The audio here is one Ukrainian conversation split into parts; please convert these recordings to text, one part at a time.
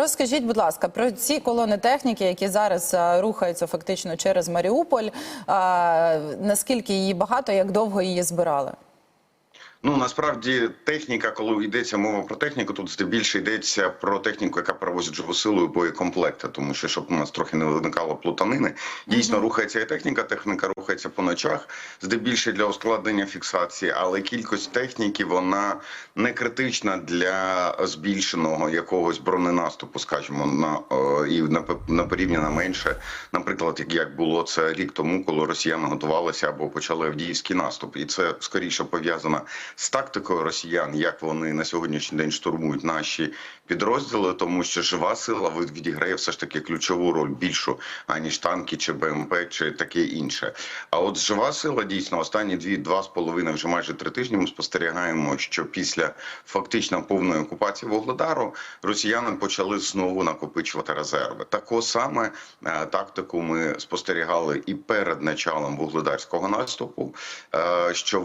Розкажіть, будь ласка, про ці колони техніки, які зараз е, рухаються фактично через Маріуполь. Наскільки її багато, як довго її збирали? Ну насправді техніка, коли йдеться мова про техніку, тут здебільше йдеться про техніку, яка перевозить живу силу і боєкомплекти, тому що щоб у нас трохи не виникало плутанини. Дійсно рухається і техніка. Техніка рухається по ночах, здебільше для ускладнення фіксації, але кількість техніки вона не критична для збільшеного якогось броненаступу, скажімо, на е, і на, на порівняно менше, наприклад, як, як було це рік тому, коли росіяни готувалися або почали Авдіївський наступ, і це скоріше пов'язано з тактикою росіян, як вони на сьогоднішній день штурмують наші підрозділи, тому що жива сила від- відіграє все ж таки ключову роль більшу аніж танки чи БМП, чи таке інше. А от жива сила дійсно останні дві два з половиною, вже майже три тижні. Ми спостерігаємо, що після фактично повної окупації Вугледару росіяни почали знову накопичувати резерви. Таку саме е, тактику ми спостерігали і перед началом вугледарського наступу. Е, що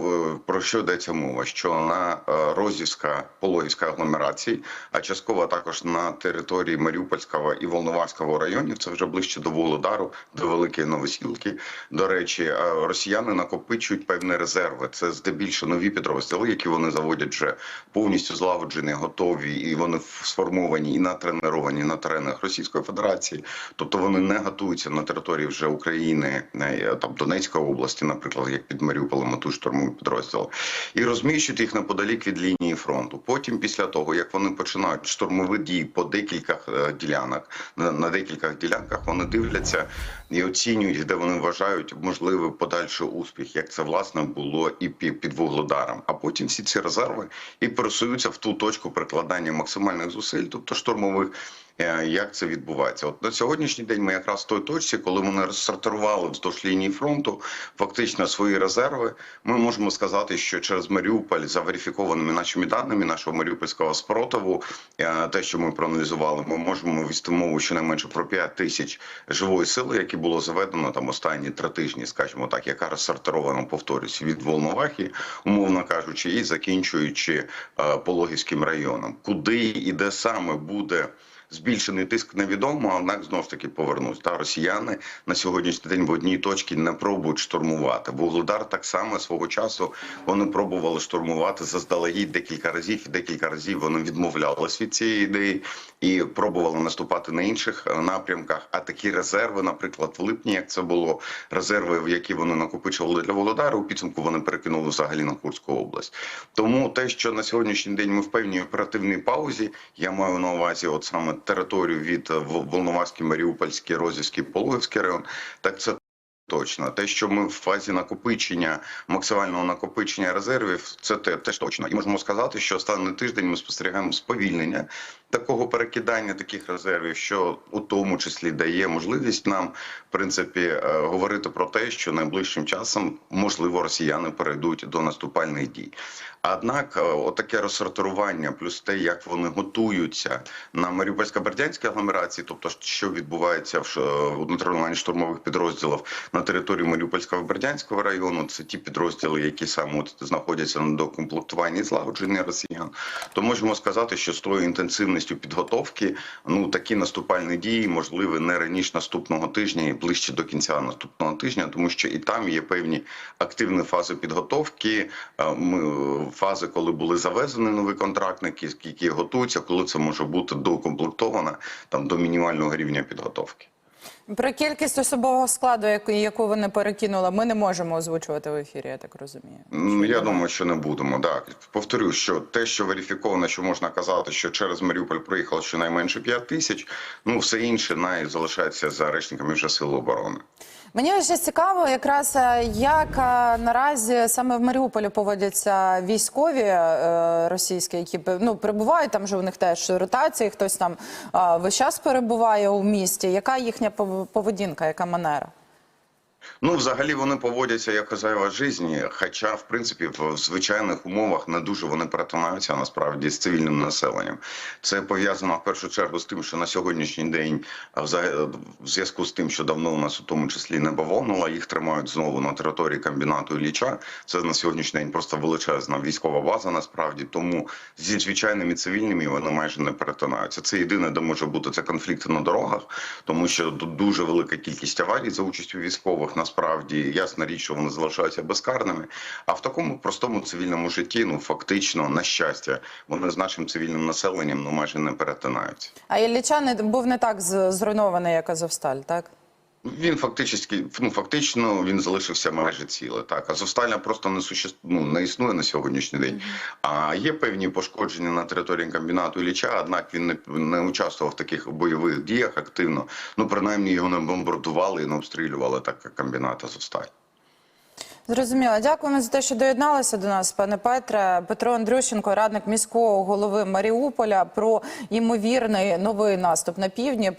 про що йдеться мова? Що на е, Розівська Пологівська агломерації, а частково також на території Маріупольського і Волноваського районів, це вже ближче до Вугледару, до Великої Новосілки. До речі, е, росіяни накопичують певні резерви. Це здебільшого нові підрозділи, які вони заводять вже повністю злагоджені, готові, і вони сформовані і натреновані на теренах Російської Федерації. Тобто вони не готуються на території вже України, е, там Донецької області, наприклад, як під Маріуполем, а тут штурмові підрозділи, і розміщують їх неподалік від лінії фронту. Потім, після того як вони починають штурмові дії по декілька е, ділянок, на, декілька ділянках вони дивляться і оцінюють, де вони вважають можливий подальший успіх, як це власне було і під Вугледаром. А потім всі ці резерви і пересуються в ту точку прикладання максимальних зусиль, тобто штурмових. Е, Як це відбувається? От на сьогоднішній день ми якраз в той точці, коли вони розсортували вздовж лінії фронту, фактично свої резерви. Ми можемо сказати, що через Маріуполь за верифікованими нашими даними нашого маріупольського спротиву, е, те, що ми проаналізували, ми можемо вести мову щонайменше про 5 тисяч живої сили, які було заведено там останні три тижні, скажімо так, яка розсортирована, повторюсь, від Волновахи, умовно кажучи, і закінчуючи е, Пологівським районом, куди і де саме буде. Збільшений тиск невідомо, однак знову ж таки повернусь. Та росіяни на сьогоднішній день в одній точці не пробують штурмувати. Вугледар так само свого часу вони пробували штурмувати заздалегідь декілька разів, і декілька разів вони відмовлялись від цієї ідеї і пробували наступати на інших напрямках. А такі резерви, наприклад, в липні, як це було, резерви, в які вони накопичували для Володару, у підсумку вони перекинули взагалі на Курську область. Тому те, що на сьогоднішній день ми в певній оперативній паузі, я маю на увазі, от саме територію від Вол- Волноваський, Маріупольський, Розівський, Пологівський район, так це. Точно, те, що ми в фазі накопичення максимального накопичення резервів, це теж точно. І можемо сказати, що останній тиждень ми спостерігаємо сповільнення такого перекидання таких резервів, що у тому числі дає можливість нам, в принципі, е, говорити про те, що найближчим часом можливо росіяни перейдуть до наступальних дій. Однак, е, отаке розсортирування, плюс те, як вони готуються на Маріупольсько-Бердянській агломерації, тобто що відбувається в натренуванні штурмових підрозділів на території Маріупольського Бердянського району, це ті підрозділи, які саме от знаходяться на докомплектуванні і злагодженні росіян, то можемо сказати, що з тою інтенсивністю підготовки, ну такі наступальні дії можливі не раніше наступного тижня і ближче до кінця наступного тижня, тому що і там є певні активні фази підготовки. е, Ми фази, коли були завезені нові контрактники, які готуються, коли це може бути доукомплектовано там до мінімального рівня підготовки. Про кількість особового складу, яку, яку вони перекинули, ми не можемо озвучувати в ефірі, я так розумію. Ну, я думаю, що не будемо. Так повторю, що те, що верифіковано, що можна казати, що через Маріуполь приїхало щонайменше 5 тисяч. Ну все інше залишається за речниками вже сил оборони. Мені ще цікаво, якраз е, як е, наразі саме в Маріуполі поводяться військові е, російські, які ну прибувають там. же у них теж ротації, хтось там весь час перебуває у місті. Яка їхня пов- поведінка, яка манера? Ну, взагалі вони поводяться як хазяєва житті, хоча, в принципі, в звичайних умовах не дуже вони перетинаються насправді з цивільним населенням. Це пов'язано в першу чергу з тим, що на сьогоднішній день, в зв'язку з тим, що давно у нас у тому числі не бавовнула, їх тримають знову на території комбінату Ілліча. Це на сьогоднішній день просто величезна військова база. Насправді тому зі звичайними цивільними вони майже не перетинаються. Це єдине, де може бути це конфлікти на дорогах, тому що тут дуже велика кількість аварій за участю військових. Насправді ясна річ, що вони залишаються безкарними. А в такому простому цивільному житті, ну фактично, на щастя, вони з нашим цивільним населенням ну майже не перетинаються. А Ілліча не був не так зруйнований, як Азовсталь, так? Він фактично, ну, фактично він залишився майже ціле. Так, Азовстальна просто не существ... ну, не існує на сьогоднішній день. А є певні пошкодження на території комбінату Ілліча, однак він не, не участвував в таких бойових діях активно. Ну, принаймні його не бомбардували і не обстрілювали так, як комбінат Азовсталь. Зрозуміло. Дякуємо за те, що доєдналися до нас, пане Петре. Петро Андрющенко, радник міського голови Маріуполя, про ймовірний новий наступ на півдні.